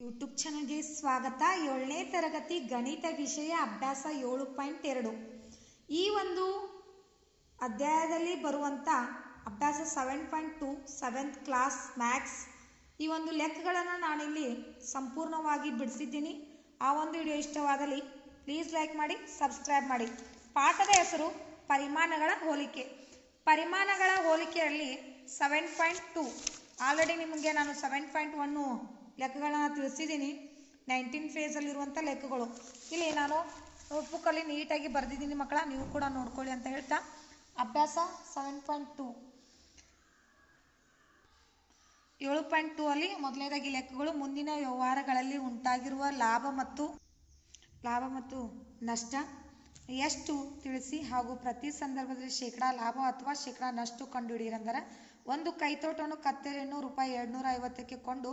YouTube ಚಾನಲ್ಗೆ ಸ್ವಾಗತ. ಏಳನೇ ತರಗತಿ ಗಣಿತ ವಿಷಯ ಅಭ್ಯಾಸ ಏಳು ಪಾಯಿಂಟ್ ಎರಡು. ಈ ಒಂದು ಅಧ್ಯಾಯದಲ್ಲಿ ಬರುವಂಥ ಅಭ್ಯಾಸ seven point two seventh class maths ಈ ಒಂದು ಲೆಕ್ಕಗಳನ್ನು ನಾನಿಲ್ಲಿ ಸಂಪೂರ್ಣವಾಗಿ ಬಿಡಿಸಿದ್ದೀನಿ. ಆ ಒಂದು ವಿಡಿಯೋ ಇಷ್ಟವಾದಲ್ಲಿ ಪ್ಲೀಸ್ ಲೈಕ್ ಮಾಡಿ ಸಬ್ಸ್ಕ್ರೈಬ್ ಮಾಡಿ. ಪಾಠದ ಹೆಸರು ಪರಿಮಾಣಗಳ ಹೋಲಿಕೆ. ಪರಿಮಾಣಗಳ ಹೋಲಿಕೆಯಲ್ಲಿ ಸೆವೆನ್ ಪಾಯಿಂಟ್ ಟು ಆಲ್ರೆಡಿ ನಿಮಗೆ ನಾನು ಸೆವೆನ್ ಪಾಯಿಂಟ್ ಒನ್ನು ಲೆಕ್ಕಗಳನ್ನ ತಿಳಿಸಿದ್ದೀನಿ. ನೈನ್ಟೀನ್ ಫೇಸಲ್ಲಿರುವಂಥ ಲೆಕ್ಕಗಳು. ಇಲ್ಲಿ ನಾನು ನೋಟ್ಬುಕ್ಕಲ್ಲಿ ನೀಟಾಗಿ ಬರೆದಿದ್ದೀನಿ ಮಕ್ಕಳ, ನೀವು ಕೂಡ ನೋಡ್ಕೊಳ್ಳಿ ಅಂತ ಹೇಳ್ತಾ. ಅಭ್ಯಾಸ ಸೆವೆನ್ ಪಾಯಿಂಟ್ ಟು ಏಳು ಪಾಯಿಂಟ್ ಟೂ ಅಲ್ಲಿ ಮೊದಲನೇದಾಗಿ ಲೆಕ್ಕಗಳು ಮುಂದಿನ ವ್ಯವಹಾರಗಳಲ್ಲಿ ಉಂಟಾಗಿರುವ ಲಾಭ ಮತ್ತು ಲಾಭ ಮತ್ತು ನಷ್ಟ. ಎಷ್ಟು ತಿಳಿಸಿ ಹಾಗೂ ಪ್ರತಿ ಸಂದರ್ಭದಲ್ಲಿ ಶೇಕಡಾ ಲಾಭ ಅಥವಾ ಶೇಕಡಾ ನಷ್ಟ ಕಂಡುಹಿಡಿಯಿರಿ ಅಂದರೆ ಒಂದು ಕೈತೋಟವನ್ನು ಕತ್ತರಿಯನ್ನು ರೂಪಾಯಿ ಎರಡುನೂರ ಐವತ್ತಕ್ಕೆ ಕೊಂಡು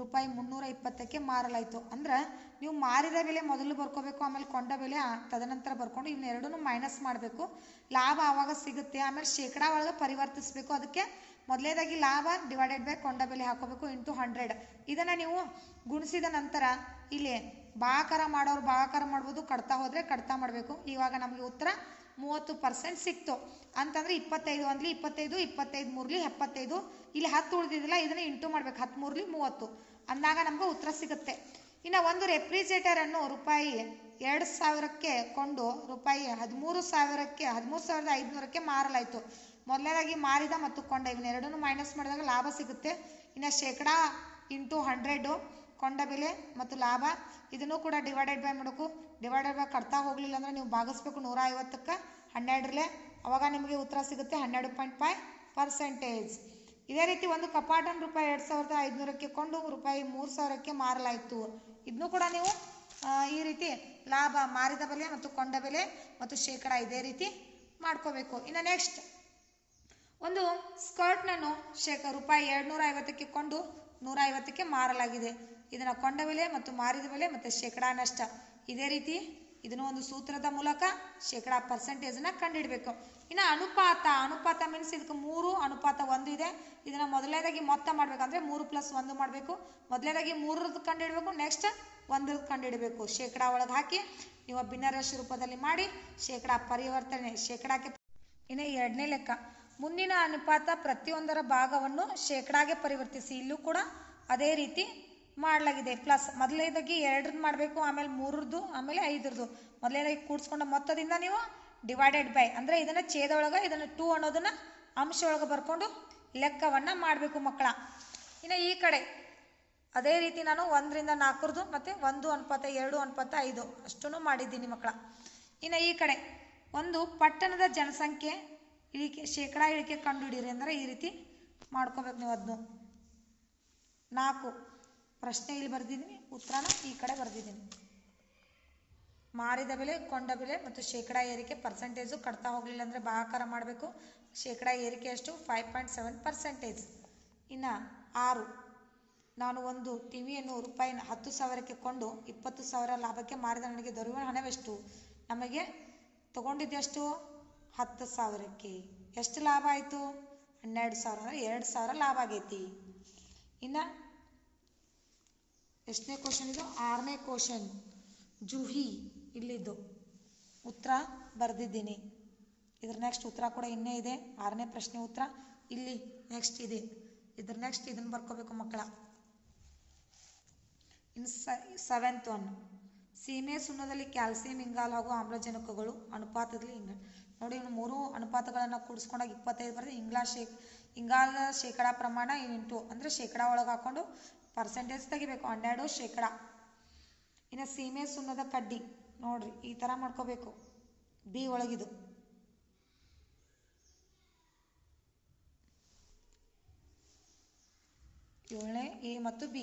ರೂಪಾಯಿ ಮುನ್ನೂರ ಇಪ್ಪತ್ತಕ್ಕೆ ಮಾರಲಾಯಿತು. ಅಂದ್ರೆ ನೀವು ಮಾರಿದ ಬೆಲೆ ಮೊದಲು ಬರ್ಕೋಬೇಕು, ಆಮೇಲೆ ಕೊಂಡ ಬೆಲೆ ತದನಂತರ ಬರ್ಕೊಂಡು ಇವನ್ನೆರಡೂ ಮೈನಸ್ ಮಾಡಬೇಕು. ಲಾಭ ಆವಾಗ ಸಿಗುತ್ತೆ, ಆಮೇಲೆ ಶೇಕಡಾ ಒಳಗೆ ಪರಿವರ್ತಿಸಬೇಕು. ಅದಕ್ಕೆ ಮೊದಲೇದಾಗಿ ಲಾಭ ಡಿವೈಡೆಡ್ ಬೈ ಕೊಂಡ ಬೆಲೆ ಹಾಕೋಬೇಕು ಇಂಟು ಹಂಡ್ರೆಡ್ ಇದನ್ನು ನೀವು ಗುಣಿಸಿದ ನಂತರ ಇಲ್ಲಿ ಭಾಗಾಕಾರ ಮಾಡೋರು ಭಾಗಾಕಾರ ಮಾಡ್ಬೋದು, ಕಡ್ತಾ ಹೋದರೆ ಕಡ್ತಾ ಮಾಡಬೇಕು. ಇವಾಗ ನಮಗೆ ಉತ್ತರ ಮೂವತ್ತು ಪರ್ಸೆಂಟ್ ಸಿಕ್ತು. ಅಂತಂದ್ರೆ ಇಪ್ಪತ್ತೈದು ಒಂದ್ಲಿ, ಇಪ್ಪತ್ತೈದು ಇಪ್ಪತ್ತೈದು ಮೂರ್ಲಿ, ಎಪ್ಪತ್ತೈದು. ಇಲ್ಲಿ ಹತ್ತು ಉಳಿದಿದ್ದಿಲ್ಲ, ಇದನ್ನ ಇಂಟು ಮಾಡ್ಬೇಕು. ಹತ್ತು ಮೂರ್ಲಿ, ಮೂವತ್ತು. ಅಂದಾಗ ನಮ್ಗೆ ಉತ್ತರ ಸಿಗುತ್ತೆ. ಇನ್ನು ಒಂದು ರೆಫ್ರಿಜರೇಟರ್ ಅನ್ನು ರೂಪಾಯಿ ಎರಡು ಸಾವಿರಕ್ಕೆ ಕೊಂಡು, ರೂಪಾಯಿ ಹದಿಮೂರು ಸಾವಿರಕ್ಕೆ, ಹದಿಮೂರು ಸಾವಿರದ ಐದುನೂರಕ್ಕೆ ಮಾರಲಾಯಿತು. ಮೊದಲನೇದಾಗಿ ಮಾರಿದ ಮತ್ತು ಕೊಂಡ. ಇವನ್ನೆರಡನ್ನು ಮೈನಸ್ ಮಾಡಿದಾಗ ಲಾಭ ಸಿಗುತ್ತೆ. ಇನ್ನು ಶೇಕಡಾ ಇಂಟು ಹಂಡ್ರೆಡು ಕೊಂಡ ಬೆಲೆ ಮತ್ತು ಲಾಭ, ಇದನ್ನು ಕೂಡ ಡಿವೈಡೆಡ್ ಬೈ ಮಾಡಬೇಕು ಡಿವೈಡೆಡ್ ಬೈ ಕಟ್ತಾ ಹೋಗಲಿಲ್ಲ ಅಂದ್ರೆ ನೀವು ಭಾಗಿಸ್ಬೇಕು ನೂರ ಐವತ್ತಕ್ಕೆ ಹನ್ನೆರಡರಲ್ಲೇ. ಅವಾಗ ನಿಮಗೆ ಉತ್ತರ ಸಿಗುತ್ತೆ ಹನ್ನೆರಡು ಪಾಯಿಂಟ್ ಫೈವ್ ಪರ್ಸೆಂಟೇಜ್. ಇದೇ ರೀತಿ ಒಂದು ಕಪಾಟನ್ ರೂಪಾಯಿ ಎರಡು ಸಾವಿರದ ಐದುನೂರಕ್ಕೆ ಕೊಂಡು ರೂಪಾಯಿ ಮೂರು ಸಾವಿರಕ್ಕೆ ಮಾರಲಾಯಿತು. ಇದನ್ನು ಕೂಡ ನೀವು ಈ ರೀತಿ ಲಾಭ ಮಾರಿದ ಬೆಲೆ ಮತ್ತು ಕೊಂಡ ಬೆಲೆ ಮತ್ತು ಶೇಕಡ ಇದೇ ರೀತಿ ಮಾಡ್ಕೋಬೇಕು. ಇನ್ನು ನೆಕ್ಸ್ಟ್ ಒಂದು ಸ್ಕರ್ಟ್ನನ್ನು ಶೇಕ, ರೂಪಾಯಿ ಎರಡುನೂರ ಐವತ್ತಕ್ಕೆ ಕೊಂಡು ನೂರ ಐವತ್ತಕ್ಕೆ ಮಾರಲಾಗಿದೆ. ಇದನ್ನು ಕೊಂಡ ಬೆಲೆ ಮತ್ತು ಮಾರಿದ ಬೆಲೆ ಮತ್ತು ಶೇಕಡಾ ನಷ್ಟ. ಇದೇ ರೀತಿ ಇದನ್ನು ಒಂದು ಸೂತ್ರದ ಮೂಲಕ ಶೇಕಡಾ ಪರ್ಸೆಂಟೇಜನ್ನ ಕಂಡುಹಿಡಬೇಕು ಇನ್ನು ಅನುಪಾತ ಅನುಪಾತ ಮೀನ್ಸ್ ಇದಕ್ಕೆ ಮೂರು, ಅನುಪಾತ ಒಂದು ಇದೆ. ಇದನ್ನು ಮೊದಲನೇದಾಗಿ ಮೊತ್ತ ಮಾಡಬೇಕಂದ್ರೆ ಮೂರು ಪ್ಲಸ್ ಒಂದು ಮಾಡಬೇಕು. ಮೊದಲನೇದಾಗಿ ಮೂರರದ್ದು ಕಂಡುಹಿಡಬೇಕು ನೆಕ್ಸ್ಟ್ ಒಂದರದ್ದು ಕಂಡುಹಿಡಬೇಕು ಶೇಕಡಾ ಒಳಗೆ ಹಾಕಿ ನೀವು ಭಿನ್ನರಾಶಿ ರೂಪದಲ್ಲಿ ಮಾಡಿ ಶೇಕಡಾ ಪರಿವರ್ತನೆ, ಶೇಕಡಾಕ್ಕೆ ಇನ್ನು ಎರಡನೇ ಲೆಕ್ಕ. ಮುಂದಿನ ಅನುಪಾತ ಪ್ರತಿಯೊಂದರ ಭಾಗವನ್ನು ಶೇಕಡಾಗೆ ಪರಿವರ್ತಿಸಿ. ಇಲ್ಲೂ ಕೂಡ ಅದೇ ರೀತಿ ಮಾಡಲಾಗಿದೆ. ಪ್ಲಸ್ ಮೊದಲನೇದಾಗಿ ಎರಡ್ರದ್ದು ಮಾಡಬೇಕು, ಆಮೇಲೆ ಮೂರರದ್ದು ಆಮೇಲೆ ಐದರದ್ದು ಮೊದಲನೇದಾಗಿ ಕೂಡಿಸ್ಕೊಂಡ ಮೊತ್ತದಿಂದ ನೀವು ಡಿವೈಡೆಡ್ ಬೈ ಅಂದರೆ ಇದನ್ನು ಛೇದೊಳಗೆ, ಇದನ್ನು ಟೂ ಅನ್ನೋದನ್ನು ಅಂಶ ಒಳಗೆ ಬರ್ಕೊಂಡು ಲೆಕ್ಕವನ್ನು ಮಾಡಬೇಕು ಮಕ್ಕಳ. ಇನ್ನು ಈ ಕಡೆ ಅದೇ ರೀತಿ ನಾನು ಒಂದರಿಂದ ನಾಲ್ಕರದು ಮತ್ತು ಒಂದು ಅನುಪಾತ ಎರಡು ಅನುಪಾತ ಐದು ಅಷ್ಟೂ ಮಾಡಿದ್ದೀನಿ ಮಕ್ಕಳ. ಇನ್ನು ಈ ಕಡೆ ಒಂದು ಪಟ್ಟಣದ ಜನಸಂಖ್ಯೆ ಇಳಿಕೆ, ಶೇಕಡಾ ಇಳಿಕೆ ಕಂಡುಹಿಡಿಯಿರಿ ಅಂದರೆ ಈ ರೀತಿ ಮಾಡ್ಕೋಬೇಕು ನೀವು ಅದನ್ನು ನಾಲ್ಕು. ಪ್ರಶ್ನೆ ಇಲ್ಲಿ ಬರೆದಿದ್ದೀನಿ, ಉತ್ತರನ ಈ ಕಡೆ ಬರೆದಿದ್ದೀನಿ. ಮಾರಿದ ಬೆಲೆ, ಕೊಂಡ ಬೆಲೆ ಮತ್ತು ಶೇಕಡಾ ಏರಿಕೆ ಪರ್ಸೆಂಟೇಜು ಕಟ್ತಾ ಹೋಗಲಿಲ್ಲ ಅಂದರೆ ಬಹಾಕಾರ ಮಾಡಬೇಕು. ಶೇಕಡಾ ಏರಿಕೆ ಎಷ್ಟು ಫೈವ್ ಪಾಯಿಂಟ್ ಸೆವೆನ್ ಪರ್ಸೆಂಟೇಜ್ ಇನ್ನು ಆರು. ನಾನು ಒಂದು ಟಿವಿಯನ್ನು ರೂಪಾಯಿ ಹತ್ತು ಸಾವಿರಕ್ಕೆ ಕೊಂಡು ಇಪ್ಪತ್ತು ಸಾವಿರ ಲಾಭಕ್ಕೆ ಮಾರಿದ ನನಗೆ ದೊರೆಯುವ ಹಣವೆಷ್ಟು? ನಮಗೆ ತಗೊಂಡಿದ್ದೆಷ್ಟು? ಹತ್ತು ಸಾವಿರಕ್ಕೆ. ಎಷ್ಟು ಲಾಭ ಆಯಿತು? ಹನ್ನೆರಡು ಸಾವಿರ ಅಂದರೆ ಎರಡು ಸಾವಿರ ಲಾಭ ಆಗೈತಿ. ಇನ್ನು ಎಷ್ಟನೇ ಕ್ವಶನ್ ಇದು? ಆರನೇ ಕ್ವಶನ್ ಜುಹಿ ಇಲ್ಲಿದ್ದು. ಉತ್ತರ ಬರೆದಿದ್ದೀನಿ. ಇದ್ರ ನೆಕ್ಸ್ಟ್ ಉತ್ತರ ಕೂಡ ಇನ್ನೇ ಇದೆ. ಆರನೇ ಪ್ರಶ್ನೆ ಉತ್ತರ. ಇಲ್ಲಿ ನೆಕ್ಸ್ಟ್ ಇದೆ. ಇದ್ರ ನೆಕ್ಸ್ಟ್ ಇದನ್ನು ಬರ್ಕೋಬೇಕು ಮಕ್ಕಳ. ಇನ್ನು ಸೆವೆಂತ್ ಒನ್ ಸೀಮೆ ಸುಣ್ಣದಲ್ಲಿ ಕ್ಯಾಲ್ಸಿಯಂ, ಇಂಗಾಲ ಹಾಗೂ ಆಮ್ಲಜನಕಗಳು ಅನುಪಾತದಲ್ಲಿ ಇಂಗ, ನೋಡಿ ಇನ್ನು ಮೂರು ಅನುಪಾತಗಳನ್ನು ಕೂಡಿಸ್ಕೊಂಡಾಗ ಇಪ್ಪತ್ತೈದು ಬರ್ತದೆ. ಇಂಗ್ಲಾ ಶೇ, ಇಂಗಾಲದ ಶೇಕಡಾ ಪ್ರಮಾಣ ಇಂಟು, ಅಂದರೆ ಶೇಕಡಾ ಒಳಗೆ ಹಾಕೊಂಡು ಪರ್ಸೆಂಟೇಜ್ ತೆಗಿಬೇಕು. ಹನ್ನೆರಡು ಶೇಕಡ. ಇನ್ನು ಸೀಮೆ ಸುಣ್ಣದ ಕಡ್ಡಿ. ನೋಡ್ರಿ, ಈ ಥರ ಮಾಡ್ಕೋಬೇಕು. ಬಿ ಒಳಗಿದು. ಏಳನೇ ಎ ಮತ್ತು ಬಿ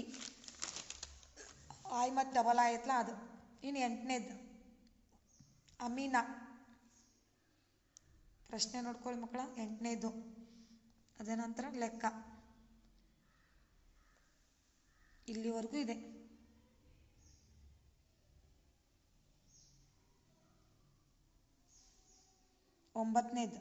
ಆಯ್ ಮತ್ತು ಡಬಲ್ ಆಯ್ತಲ್ಲ ಅದು. ಇನ್ನು ಎಂಟನೇದು. ಅಮೀನಾ. ಪ್ರಶ್ನೆ ನೋಡ್ಕೊಳ್ಳಿ ಮಕ್ಕಳ, ಎಂಟನೇದು. ಅದ ನಂತರ ಲೆಕ್ಕ. ಇಲ್ಲಿವರೆಗೂ ಇದೆ. ಒಂಬತ್ತನೇದು.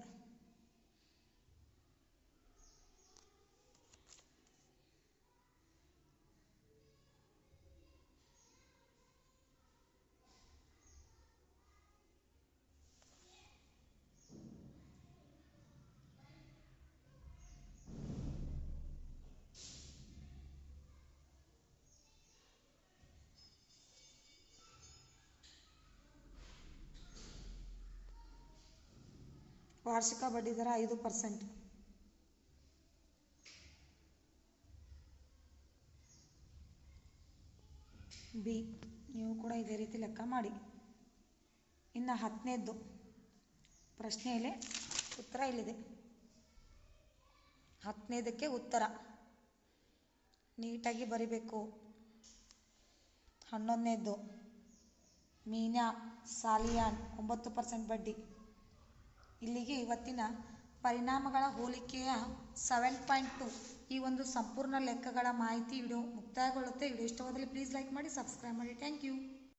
ವಾರ್ಷಿಕ ಬಡ್ಡಿದರ ಐದು ಪರ್ಸೆಂಟ್. ಬಿ, ನೀವು ಕೂಡ ಇದೇ ರೀತಿ ಲೆಕ್ಕ ಮಾಡಿ. ಇನ್ನು ಹತ್ತನೇದ್ದು ಪ್ರಶ್ನೆಯಲ್ಲಿ ಉತ್ತರ ಇಲ್ಲಿದೆ. ಹತ್ತನೇದಕ್ಕೆ ಉತ್ತರ. ನೀಟಾಗಿ ಬರಿಬೇಕು. ಹನ್ನೊಂದನೇದ್ದು. ಮೀನಾ, ಸಾಲಿಯಾನ್, ಒಂಬತ್ತು ಪರ್ಸೆಂಟ್ ಬಡ್ಡಿ. ಇಲ್ಲಿಗೆ ಇವತ್ತಿನ ಪರಿಣಾಮಗಳ ಹೋಲಿಕೆಯ ಸೆವೆನ್ ಪಾಯಿಂಟ್ ಟು ಈ ಒಂದು ಸಂಪೂರ್ಣ ಲೆಕ್ಕಗಳ ಮಾಹಿತಿ ವಿಡಿಯೋ ಮುಕ್ತಾಯಗೊಳ್ಳುತ್ತೆ. ವಿಡಿಯೋ ಇಷ್ಟವಾದಲ್ಲಿ ಪ್ಲೀಸ್ ಲೈಕ್ ಮಾಡಿ ಸಬ್ಸ್ಕ್ರೈಬ್ ಮಾಡಿ. Thank you